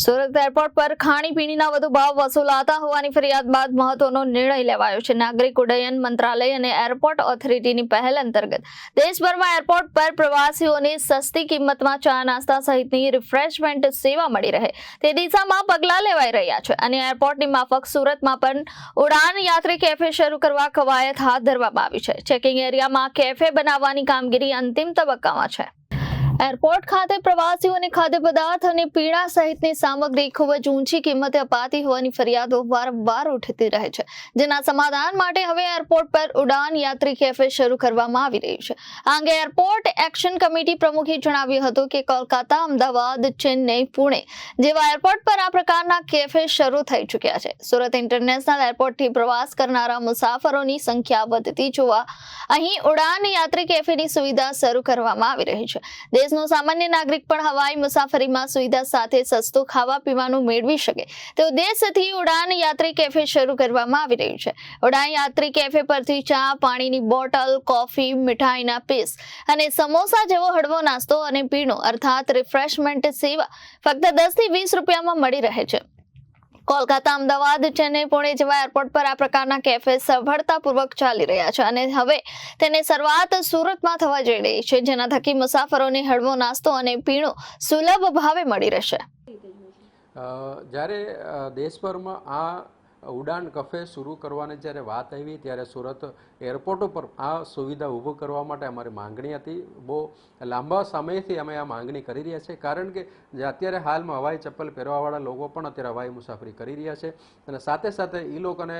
Surat airport પર ખાણીપીણીના વધુ ભાવ વસૂલાતા હોવાની ફરિયાદ બાદ મહત્વનો નિર્ણય લેવાયો છે. નાગરિક ઉડ્ડયન મંત્રાલય અને એરપોર્ટ ઓથોરિટીની પહેલ અંતર્ગત દેશભરમાં એરપોર્ટ પર પ્રવાસીઓને સસ્તી કિંમતમાં ચા નાસ્તા સહિતની રિફ્રેશમેન્ટ સેવા મળી રહે. તે દિશામાં પગલાં લેવાઈ રહ્યા છે અને એરપોર્ટની માફક સુરતમાં પણ ઉડાન યાત્રી કેફે શરૂ કરવા કવાયત હાથ ધરવામાં આવી છે. ચેકિંગ એરિયામાં કેફે બનાવવાની કામગીરી અંતિમ તબક્કામાં છે. એરપોર્ટ ખાતે પ્રવાસીઓને ખાદ્ય પદાર્થ અને પીણા સહિતની સામગ્રી ખૂબ જ ઊંચી કિંમતે અપાતી હોવાની ફરિયાદો વારંવાર ઉઠતી રહે છે. જેના સમાધાન માટે હવે એરપોર્ટ પર ઉડાન યાત્રી કેફે શરૂ કરવામાં આવી રહ્યું છે. આ અંગે એરપોર્ટ એક્શન કમિટી પ્રમુખે જણાવ્યું હતું કે કોલકાતા, અમદાવાદ, ચેન્નઈ, પુણે જેવા એરપોર્ટ પર આ પ્રકારના કેફે શરૂ થઈ ચૂક્યા છે. સુરત ઇન્ટરનેશનલ એરપોર્ટથી પ્રવાસ કરનારા મુસાફરોની સંખ્યા વધતી જોવા અહીં ઉડાન યાત્રી કેફેની સુવિધા શરૂ કરવામાં આવી રહી છે. દેશનો સામાન્ય નાગરિક પણ હવાઈ મુસાફરીમાં સુવિધા સાથે સસ્તું ખાવા પીવાનું મેળવી શકે. તે ઉદ્દેશથી ઉડાન યાત્રી કેફે શરૂ કરવામાં આવી રહ્યું છે. ઉડાન યાત્રી કેફે પરથી ચા, પાણીની બોટલ, કોફી, મીઠાઈના પીસ અને સમોસા જેવો હળવો નાસ્તો અને પીણો અર્થાત રિફ્રેશમેન્ટ સેવા ફક્ત દસથી વીસ રૂપિયામાં મળી રહે છે. કોલકાતા, અમદાવાદ, ચેન્નઈ, પુણે જેવા એરપોર્ટ પર આ પ્રકારના કેફે સફળતાપૂર્વક ચાલી રહ્યા છે અને હવે તેની શરૂઆત સુરતમાં થવા જઈ રહી છે, જેના થકી મુસાફરોને હળવો નાસ્તો અને પીણું સુલભ ભાવે મળી રહેશે. જ્યારે દેશભરમાં આ ઉડાન કફે શરૂ કરવાની જ્યારે વાત આવી, ત્યારે સુરત એરપોર્ટ ઉપર આ સુવિધા ઊભું કરવા માટે અમારી માંગણી હતી. બહુ લાંબા સમયથી અમે આ માંગણી કરી રહ્યા છીએ, કારણ કે અત્યારે હાલમાં હવાઈ ચપ્પલ પહેરવાવાળા લોકો પણ અત્યારે હવાઈ મુસાફરી કરી રહ્યા છે અને સાથે સાથે એ લોકોને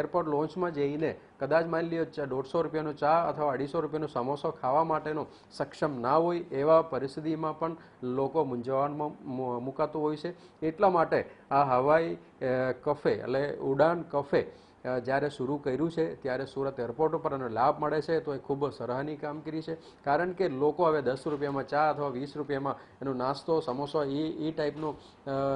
એરપોર્ટ લોન્ચમાં જઈને કદાચ માની લ્યો દોઢસો રૂપિયાનો ચા અથવા અઢીસો રૂપિયાનો સમોસો ખાવા માટેનો સક્ષમ ના હોય, એવા પરિસ્થિતિમાં પણ લોકો મૂંઝવણમાં મુકાતું હોય છે. એટલા માટે આ હવાઈ કફે એટલે ઉડાન કફે જ્યારે શરૂ કર્યું છે, ત્યારે સુરત એરપોર્ટ ઉપર એનો લાભ મળે છે, તો એ ખૂબ સરાહની કામગીરી છે. કારણ કે લોકો હવે દસ રૂપિયામાં ચા અથવા વીસ રૂપિયામાં એનો નાસ્તો, સમોસો એ એ ટાઈપનો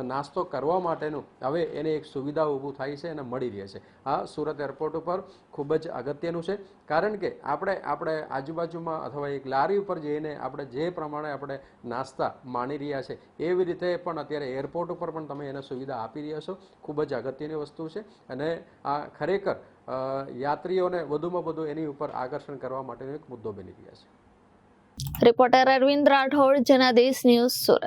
નાસ્તો કરવા માટેનું હવે એને એક સુવિધા ઊભું થાય છે અને મળી રહે છે. આ સુરત એરપોર્ટ ઉપર ખૂબ જ અગત્યનું છે. કારણ કે આપણે આપણે આજુબાજુમાં અથવા એક લારી ઉપર જઈને આપણે જે પ્રમાણે આપણે નાસ્તા માણી રહ્યા છે, એવી રીતે પણ અત્યારે એરપોર્ટ ઉપર પણ તમે એને સુવિધા આપી રહ્યા છો. ખૂબ જ અગત્યની વસ્તુ છે. અને આ ખરેખર યાત્રીઓને વધુમાં વધુ એની ઉપર આકર્ષણ કરવા માટેનો એક મુદ્દો બની ગયા છે. Reporter Arvind Rathod, Janadesh news Surat.